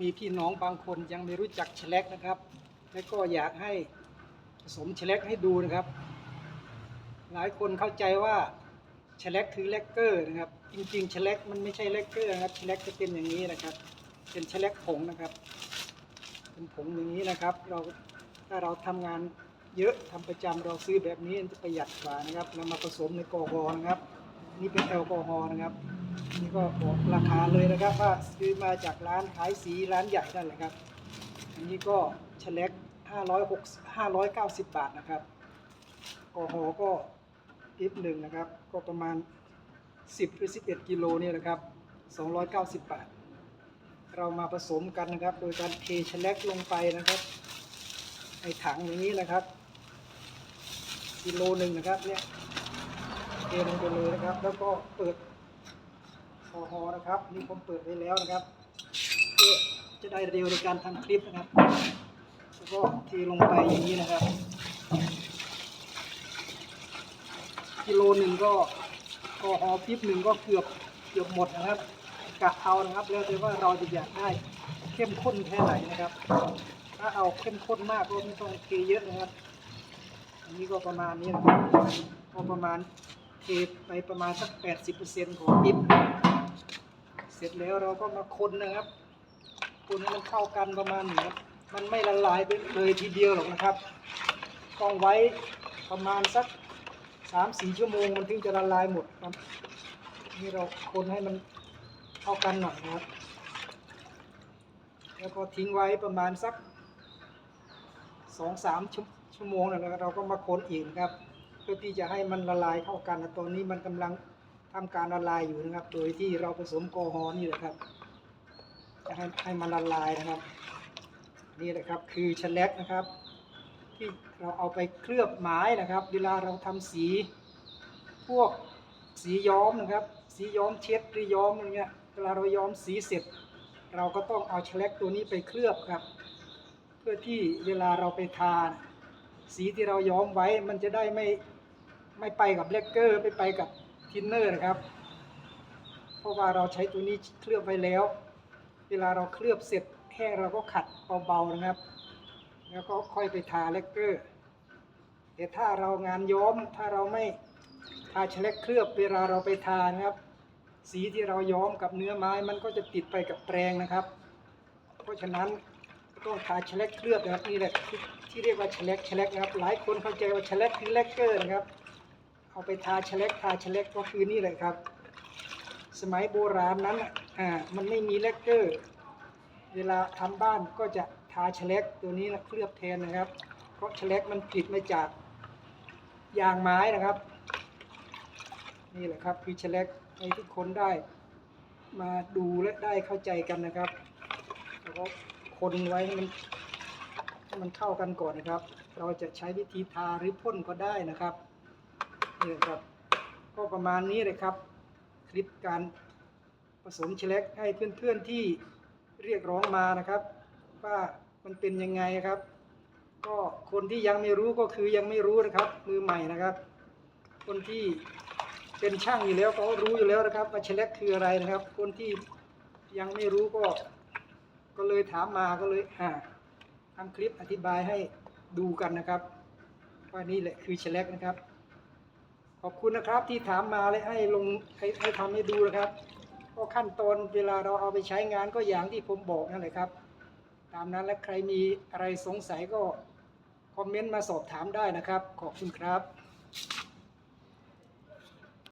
มีพี่น้องบางคนยังไม่รู้จักแฉลกนะครับ และก็อยากให้ผสมแฉลกให้ดูนะครับ หลายคนเข้าใจว่าแฉลกคือแลกเกอร์นะครับ จริงๆแฉลกมันไม่ใช่แลกเกอร์นะครับแฉลกจะเป็นอย่างนี้นะครับ เป็นแฉลกผงนะครับ เป็นผงอย่างนี้นะครับ เราถ้าเราทำงานเยอะทำประจำเราซื้อแบบนี้จะประหยัดกว่านะครับเรามาผสมในแอกอฮอนะครับ นี่เป็นแอลกอฮอล์นะครับ นี่ก็บอกราคาเลยนะครับว่าซื้อมาจากร้านขายสีร้านใหญ่นั่นแหละครับ อันนี้ก็แฉลก560 590 บาทนะครับกอฮอก็ลิตรหนึ่งนะครับ ก็ประมาณ 10หรือ11 กิโลนี่แหละครับ 290 บาท เรามาผสมกันนะครับ โดยการเทแฉลกลงไปนะครับในถังอย่างนี้นะครับ กิโลหนึ่งนะครับเนี่ยเทลงไปเลยนะครับ แล้วก็เปิด อลกอฮอล์นะครับนี่ผมเปิดไว้แล้วนะครับเพื่อจะได้เร็วในการทำคลิปนะครับแล้วก็เทลงไปอย่างนี้นะครับ กิโลหนึ่งก็แอฮอล์คลิปหนึ่งก็เกือบเกือบหมดนะครับกะเอานะครับ แล้วแต่ว่าเราจะอยากได้เข้มข้นแค่ไหนนะครับ ถ้าเอาเข้มข้นมากก็ไม่ต้องเทเยอะนะครับ อันนี้ก็ประมาณนี้นะครับก็ประมาณ เทไปประมาณสัก 80%ของปิ๊บเสร็จแล้วเราก็มาคนนะครับ คนให้มันเข้ากันประมาณนี้ครับมันไม่ละลายไปเลยทีเดียวหรอกนะครับ ต้องไว้ประมาณสักสามสี่ชั่วโมงมันถึงจะละลายหมดครับ นี่เราคนให้มันเข้ากันหน่อยนะครับ แล้วก็ทิ้งไว้ประมาณสักสองสามชั่วโมงนะครับเราก็มาคนอีกนะครับ เพื่อที่จะให้มันละลายเข้ากันนะตอนนี้มันกำลังทำการละลายอยู่นะครับ โดยที่เราผสมกอฮอนี่แหละครับ จะให้ให้มันละลายนะครับ นี่แหละครับคือแฉลกนะครับ ที่เราเอาไปเคลือบไม้นะครับ เวลาเราทำสีพวกสีย้อมนะครับ สีย้อมเช็ดหรือย้อมอะไรเงี้ยเวลาเราย้อมสีเสร็จ เราก็ต้องเอาแฉลกตัวนี้ไปเคลือบครับ เพื่อที่เวลาเราไปทาสีที่เราย้อมไว้มันจะได้ไม่ ไม่ไปกับเลกเกอร์ไม่ไปกับทินเนอร์นะครับ เพราะว่าเราใช้ตัวนี้เคลือบไว้แล้ว เวลาเราเคลือบเสร็จแห้งเราก็ขัดเบาๆนะครับ แล้วก็ค่อยไปทาเลกเกอร์แต่ถ้าเรางานย้อมถ้าเราไม่ทาแฉล็กเคลือบเวลาเราไปทานะครับ สีที่เราย้อมกับเนื้อไม้มันก็จะติดไปกับแปรงนะครับ เพราะฉะนั้นต้องทาแฉล็กเคลือบนะครับนี่แหละที่เรียกว่าแฉล็กแฉล็กนะครับ หลายคนเข้าใจว่าแฉล็กคือเลกเกอร์นะครับ เอาไปทาแฉลกทาแฉลกก็คือนี่แหละครับ สมัยโบราณนั้นอ่ามันไม่มีเลกเกอร์ เวลาทำบ้านก็จะทาแฉลกตัวนี้นะเคลือบแทนนะครับ เพราะแฉลกมันผลิตมาจากยางไม้นะครับ นี่แหละครับคือแฉลกให้ทุกคนได้มาดูและได้เข้าใจกันนะครับแล้วก็คนไว้ให้มันให้มันเข้ากันก่อนนะครับ เราจะใช้วิธีทาหรือพ่นก็ได้นะครับ นี่ครับ ก็ประมาณนี้เลยครับ คลิปการผสมแฉลกให้เพื่อนๆที่เรียกร้องมานะครับ ว่ามันเป็นยังไงครับ ก็คนที่ยังไม่รู้ก็คือยังไม่รู้นะครับ มือใหม่นะครับ คนที่เป็นช่างอยู่แล้วก็รู้อยู่แล้วนะครับ ว่าแฉลกคืออะไรนะครับ คนที่ยังไม่รู้ก็ ก็เลยถามมาก็เลยอ่าทำคลิปอธิบายให้ดูกันนะครับ ว่านี่แหละคือแฉลกนะครับ ขอบคุณนะครับที่ถามมาและให้ลงให้ให้ทำให้ดูนะครับ ก็ขั้นตอนเวลาเราเอาไปใช้งานก็อย่างที่ผมบอกนั่นแหละครับ ตามนั้นและใครมีอะไรสงสัยก็คอมเมนต์มาสอบถามได้นะครับ ขอบคุณครับ